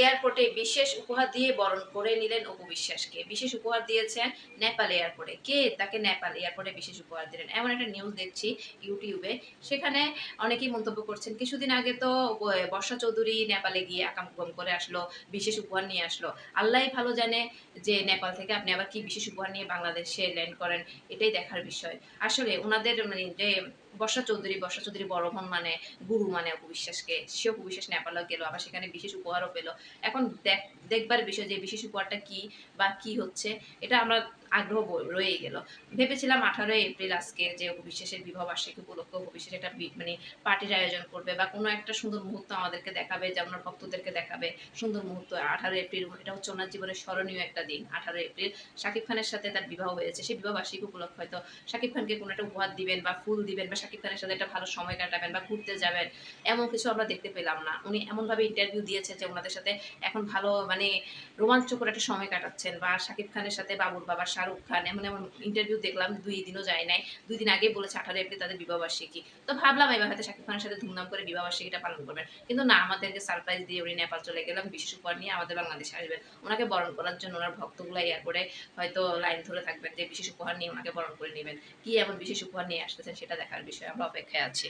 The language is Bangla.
এয়ারপোর্টে বিশেষ উপহার দিয়ে বরণ করে নিলেন অপু বিশ্বাসকে। বিশেষ উপহার দিয়েছেন নেপাল এয়ারপোর্টে। কে তাকে নেপাল এয়ারপোর্টে বিশেষ উপহার দিলেন? এমন একটা নিউজ দেখছি ইউটিউবে। সেখানে অনেকেই মন্তব্য করছেন, কিছুদিন আগে তো বর্ষা চৌধুরী নেপালে গিয়ে আকাম কুকাম করে আসলো, বিশেষ উপহার নিয়ে আসলো। আল্লাহ ভালো জানে যে নেপাল থেকে আপনি আবার কি বিশেষ উপহার নিয়ে বাংলাদেশে ল্যান্ড করেন, এটাই দেখার বিষয়। আসলে ওনাদের মানে যে বর্ষা চৌধুরী বর্ষা চৌধুরী বড় মানে গুরু মানে অপু বিশ্বাসকে সে অপু বিশ্বাস নেপালে গেল, আবার সেখানে বিশেষ উপহারও পেল। এখন দেখ, দেখবার বিষয় যে বিশেষ উপহারটা কি বা কি হচ্ছে, এটা আমরা আগ্রহ রয়েই গেল। ভেবেছিলাম আঠারোই এপ্রিল আজকে যে বিশ্বাসের বিবাহ বার্ষিকী উপলক্ষে বিশ্বাস একটা মানে পার্টির আয়োজন করবে বা কোনো একটা সুন্দর মুহূর্ত আমাদেরকে দেখাবে যে ভক্তদেরকে দেখাবে সুন্দর মুহূর্ত। আঠারো এপ্রিল এটা হচ্ছে ওনার জীবনের স্মরণীয় একটা দিন আঠারো এপ্রিল। শাকিব খানের সাথে তার বিবাহ হয়েছে। সেই বিবাহ বার্ষিকী উপলক্ষে হয়তো শাকিব খানকে কোনো একটা উপহার দিবেন বা ফুল দিবেন বা শাকিব খানের সাথে একটা ভালো সময় কাটাবেন বা ঘুরতে যাবেন, এমন কিছু আমরা দেখতে পেলাম না। উনি এমনভাবে ইন্টারভিউ দিয়েছে যে ওনাদের সাথে এখন ভালো মানে রোমাঞ্চকর একটা সময় কাটাচ্ছেন বা শাকিব খানের সাথে বাবুর বাবা শাহরুখ খান, এমন এমন ইন্টারভিউ দেখলাম, দুই দিনও যায় নাই। দুই দিন আগে বলেছে আঠারো এপ্রিল তাদের বিবাহবার্ষিকী তো ভাবলাম এবার হয়তো শাকিব খানের সাথে ধুমধাম করে বিবাহবার্ষিকীটা পালন করবেন। কিন্তু না, আমাদেরকে সারপ্রাইজ দিয়ে উনি নেপাল চলে গেলাম উপহার নিয়ে আমাদের বাংলাদেশে আসবেন। ওনাকে বরণ করার জন্য ওনার ভক্তগুলো এয়ারপোর্টে হয়তো লাইন ধরে থাকবেন যে, বিশেষ উপহার নিয়ে ওনাকে বরণ করে নেবেন। কি এমন বিশেষ উপহার নিয়ে আসতেছেন সেটা দেখার বিষয় আমরা অপেক্ষায় আছি।